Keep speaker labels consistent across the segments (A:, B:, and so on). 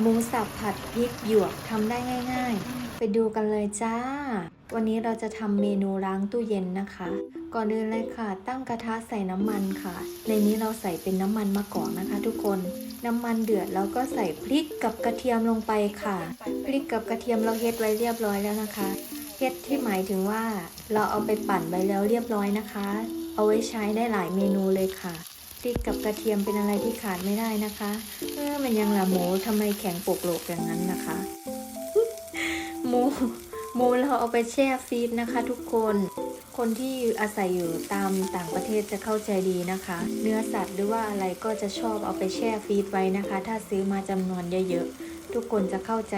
A: หมูสับผัดพริกหยวกทำได้ง่าย ๆ ไปดูกันเลยจ้า วันนี้เราจะทำเมนูล้างตู้เย็นนะคะ ก่อนอื่นเลยค่ะ ตั้งกระทะใส่น้ำมันค่ะ ในนี้เราใส่เป็นน้ำมันมะกอกนะคะ ทุกคน น้ำมันเดือดแล้วก็ใส่พริกกับกระเทียมลงไปค่ะ พริกกับกระเทียมเราเฮ็ดไว้เรียบร้อยแล้วนะคะเฮ็ดที่หมายถึงว่า เราเอาไปปั่นไว้แล้วเรียบร้อยนะคะ เอาไว้ใช้ได้หลายเมนูเลยค่ะ พริกกับกระเทียมเป็นอะไรที่ขาดไม่ได้นะคะเออมันยังละหมูทำไมแข็งปกโลกอย่างนั้นนะคะหมูหมูเราเอาไปแช่ฟรีซนะคะ ทุกคนคนที่อาศัยอยู่ตามต่างประเทศจะเข้าใจดีนะคะ เนื้อสัตว์หรือว่าอะไรก็จะชอบเอาไปแช่ฟรีซไว้นะคะ ถ้าซื้อมาจำนวนเยอะๆ ทุกคนจะเข้าใจ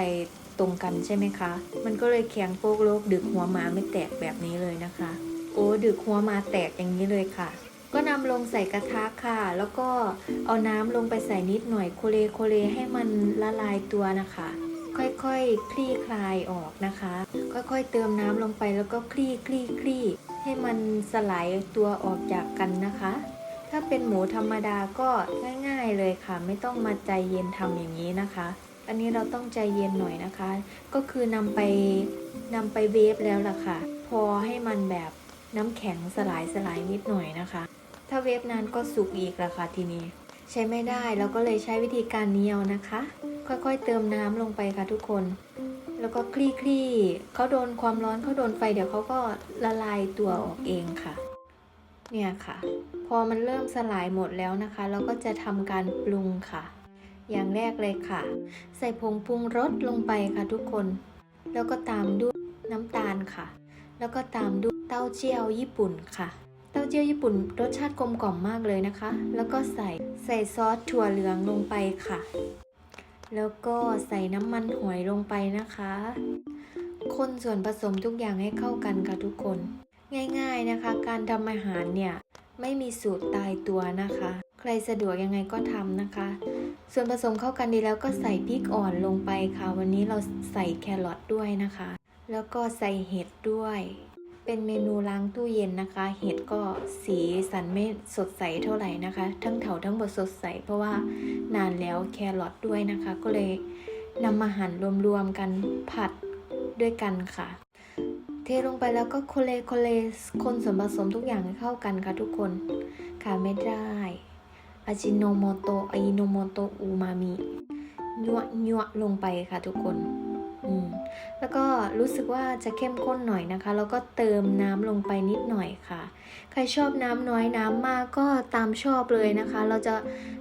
A: ตรงกันใช่ไหมคะ มันก็เลยแข็งโป๊กโลกดึกหัวหมาไม่แตกแบบนี้เลยนะคะ โอ้ดึกหัวมาแตกอย่างนี้เลยค่ะ ก็นำลงใส่กระทะค่ะ แล้วก็เอาน้ำลงไปใส่นิดหน่อยโคเลโคเลให้มันละลายตัวนะคะ ค่อยๆคลี่คลายออกนะคะ ค่อยๆเติมน้ำลงไปแล้วก็คลี่คลี่คลี่ให้มันสลายตัวออกจากกันนะคะ ถ้าเป็นหมูธรรมดาก็ง่ายๆเลยค่ะ ไม่ต้องมาใจเย็นทำอย่างนี้นะคะ อันนี้เราต้องใจเย็นหน่อยนะคะ ก็คือนำไปนำไปเวฟแล้วล่ะค่ะ พอให้มันแบบน้ำแข็งสลายสลายนิดหน่อยนะคะ ถ้าเวฟนานก็สุกอีกละค่ะทีนี้ ใช้ไม่ได้เราก็เลยใช้วิธีการนี้เอานะคะ ค่อยๆเติมน้ำลงไปค่ะทุกคน แล้วก็คลี่คลี่เขาโดนความร้อนเขาโดนไฟเดี๋ยวเขาก็ละลายตัวออกเองค่ะ เนี่ยค่ะ พอมันเริ่มสลายหมดแล้วนะคะ เราก็จะทำการปรุงค่ะ อย่างแรกเลยค่ะ ใส่ผงปรุงรสลงไปค่ะทุกคน แล้วก็ตามด้วยน้ำตาลค่ะ แล้วก็ตามด้วยเต้าเจี้ยวญี่ปุ่นค่ะ เต้าเจี้ยวญี่ปุ่นรสชาติกลมกล่อมมากเลยนะคะ แล้วก็ใส่ใส่ซอสถั่วเหลืองลงไปค่ะ แล้วก็ใส่น้ำมันหอยลงไปนะคะ คนส่วนผสมทุกอย่างให้เข้ากันค่ะทุกคน ง่ายๆนะคะ การทำอาหารเนี่ยไม่มีสูตรตายตัวนะคะ ใครสะดวกยังไงก็ทำนะคะ ส่วนผสมเข้ากันดีแล้วก็ใส่พริกอ่อนลงไปค่ะ วันนี้เราใส่แครอทด้วยนะคะ แล้วก็ใส่เห็ดด้วย เป็นเมนูล้างตู้เย็นนะคะ เห็ดก็สีสันไม่สดใสเท่าไหร่นะคะ ทั้งเถาทั้งบดสดใส เพราะว่านานแล้วแครอทด้วยนะคะ ก็เลยนำมาหั่นรวมๆกันผัดด้วยกันค่ะ เทลงไปแล้วก็โคเลโคเลคนส่วนผสมทุกอย่างให้เข้ากันค่ะทุกคนขาดไม่ได้อาจิโนโมโตะอิโนโมโตะอูมามิยั่วยั่วลงไปค่ะทุกคน แล้วก็รู้สึกว่าจะเข้มข้นหน่อยนะคะ แล้วก็เติมน้ำลงไปนิดหน่อยค่ะ ใครชอบน้ำน้อยน้ำมากก็ตามชอบเลยนะคะ เราจะ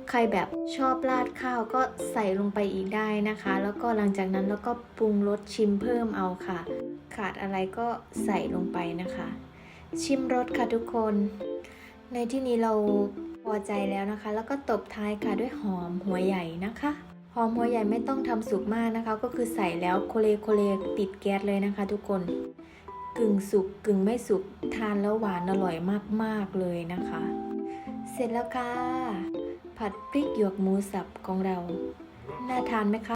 A: ใครแบบชอบราดข้าวก็ใส่ลงไปอีกได้นะคะ แล้วก็หลังจากนั้นเราก็ปรุงรสชิมเพิ่มเอาค่ะ ขาดอะไรก็ใส่ลงไปนะคะ ชิมรสค่ะทุกคน ในที่นี้เราพอใจแล้วนะคะ แล้วก็ตบท้ายค่ะด้วยหอมหัวใหญ่นะคะ หอมหัวใหญ่ไม่ต้องทำสุกมากนะคะ ก็คือใส่แล้วโคเลโคเลปิดแก๊สเลยนะคะ ทุกคนกึ่งสุกกึ่งไม่สุกทานแล้วหวานอร่อยมากๆเลยนะคะ เสร็จแล้วค่ะ ผัดพริกหยวกหมูสับของเรา น่าทานไหมคะ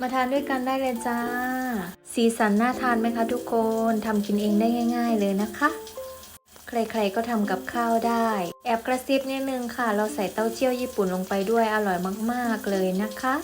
A: มาทานด้วยกันได้เลยจ้า สีสันน่าทานไหมคะ ทุกคนทำกินเองได้ง่าย ๆเลยนะคะ ใครๆก็ทำกับข้าวได้ แอบกระซิบนิดนึงค่ะ เราใส่เต้าเจี้ยวญี่ปุ่นลงไปด้วยอร่อยมากๆเลยนะคะ